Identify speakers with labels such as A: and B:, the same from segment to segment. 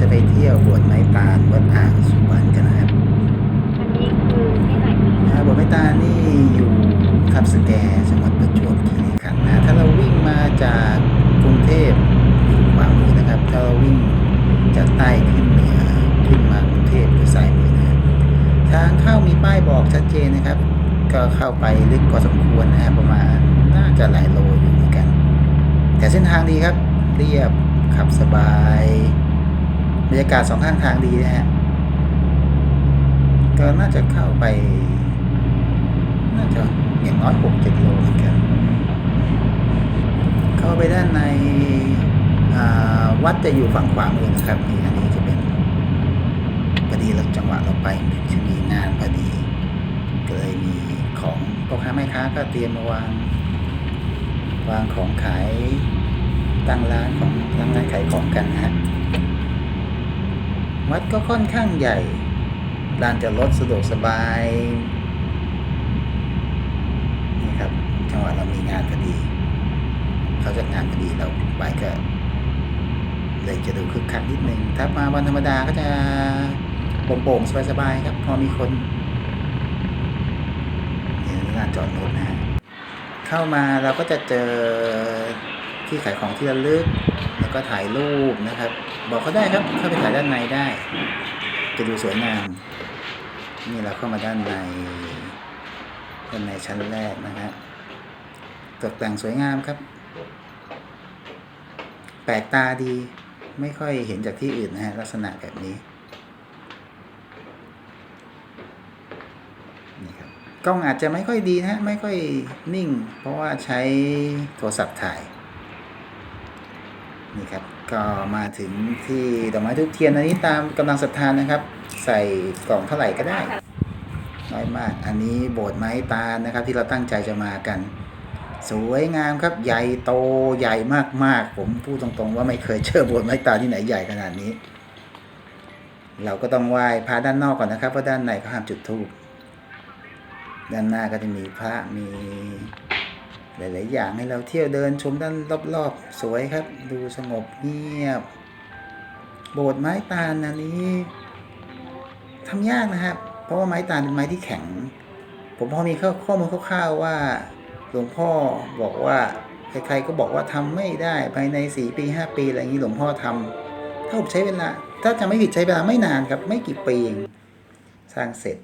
A: จะไปเที่ยวบวชไม้ตาลวัดอ่างสุวรรณกันนะครับ
B: อันนี้คือที่ไหน
A: อ่าบวชไม้ตาลนี่อยู่ทับสแกจังหวัดประจวบคีรีขันธ์นะ ถ้าเราวิ่งมาจากกรุงเทพอยู่ขวามือนะครับ ถ้าเราวิ่งจากใต้ขึ้นเหนือขึ้นมากรุงเทพอยู่ซ้ายมือนะครับทางเข้ามีป้ายบอกชัดเจนนะครับ ก็เข้าไปลึกพอสมควรนะครับประมาณน่าจะหลายโลอยู่เหมือนกัน แต่เส้นทางดีครับเรียบขับสบาย บรรยากาศสองข้างทางดีนะฮะก็น่าจะเข้าไป น่าจะอย่างน้อยหกเจ็ดโลเหมือนกัน เข้าไปด้านในอ่าวัดจะอยู่ฝั่งขวามือนะครับนี่อันนี้จะเป็นพอดีเราจังหวะเราไปจะมีงานพอดีก็เลยมีของพ่อค้าแม่ค้าก็เตรียมมาวางวางของขายตั้งร้านของตั้งร้านขายของกันนะฮะ วัดก็ค่อนข้างใหญ่ลานจอดรถสะดวกสบาย นี่ครับจังหวะเรามีงานพอดี เขาจัดงานพอดีเราไปก็เลยจะดูคึกคักนิดนึง ถ้ามาวันธรรมดาก็จะโป่งๆสบายๆครับ พอมีคนนี่ลานจอดรถนะฮะเข้ามาเราก็จะเจอ ที่ขายของที่ระลึก แล้วก็ถ่ายรูปนะครับ บอกเขาได้ครับเข้าไปถ่ายด้านในได้ จะดูสวยงาม นี่เราเข้ามาด้านในด้านในชั้นแรกนะฮะตกแต่งสวยงามครับ แปลกตาดีไม่ค่อยเห็นจากที่อื่นนะฮะลักษณะแบบนี้นี่ครับกล้องอาจจะไม่ค่อยดีนะฮะไม่ค่อยนิ่ง เพราะว่าใช้โทรศัพท์ถ่าย นี่ครับก็มาถึงที่ดอกไม้ทุกเทียนอันนี้ตามกำลังศรัทธานะครับ ใส่กล่องเท่าไหร่ก็ได้น้อยมาก อันนี้โบสถ์ไม้ตาลนะครับ ที่เราตั้งใจจะมากัน สวยงามครับใหญ่โตใหญ่มากๆ ผมพูดตรงๆ ว่าไม่เคยเจอโบสถ์ไม้ตาลที่ไหนใหญ่ขนาดนี้ เราก็ต้องไหว้พระด้านนอกก่อนนะครับเพราะด้านในเขาห้ามจุดธูปด้านหน้าก็จะมีพระมี หลาย ๆ อย่างให้เราเที่ยวเดินชมด้านรอบ ๆ สวยครับ ดูสงบเงียบ โบสถ์ไม้ตาลอันนี้ทำยากนะครับ เพราะว่าไม้ตาลเป็นไม้ที่แข็ง ผมพอมีข้อขอมูลคร่าว ๆ ว่าหลวงพ่อบอกว่าใคร ๆ ก็บอกว่าทำไม่ได้ภายในสี่ปีห้าปีอะไรอย่างนี้หลวงพ่อทำถ้าผมใช้เวลา ถ้าจะไม่ผิดใช้เวลาไม่นานครับ ไม่กี่ปีเองสร้างเสร็จ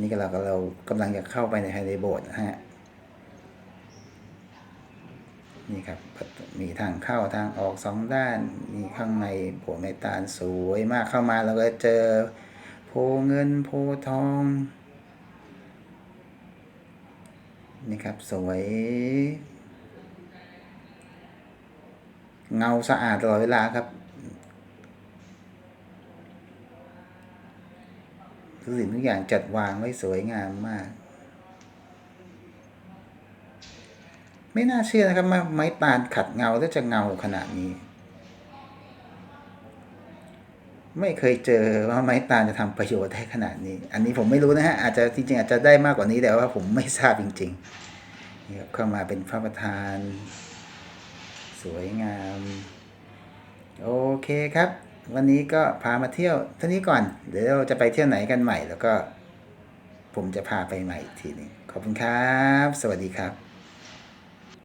A: นี่ก็เราก็เรากำลังจะเข้าไปในภายในโบสถ์นะฮะ นี่ครับมีทางเข้าทางออกสองด้านมีข้างในโบสถ์ไม้ตาลสวยมากเข้ามาเราก็เจอโพเงินโพทองนี่ครับสวย เงาสะอาดตลอดเวลาครับทุกสิ่งทุกอย่างจัดวางไว้สวยงามมาก ไม่น่าเชื่อนะครับว่าไม้ตาลขัดเงาแล้วจะเงาขนาดนี้ ไม่เคยเจอว่าไม้ตาลจะทำประโยชน์ได้ขนาดนี้ อันนี้ผมไม่รู้นะฮะอาจจะจริงๆอาจจะได้มากกว่านี้แต่ว่าผมไม่ทราบจริงๆนี่ครับเข้ามาเป็นพระประธาน สวยงาม โอเคครับ วันนี้ก็พามาเที่ยวเท่านี้ก่อน เดี๋ยวเราจะไปเที่ยวไหนกันใหม่แล้วก็ผมจะพาไปใหม่อีกทีนึงขอบคุณครับ สวัสดีครับ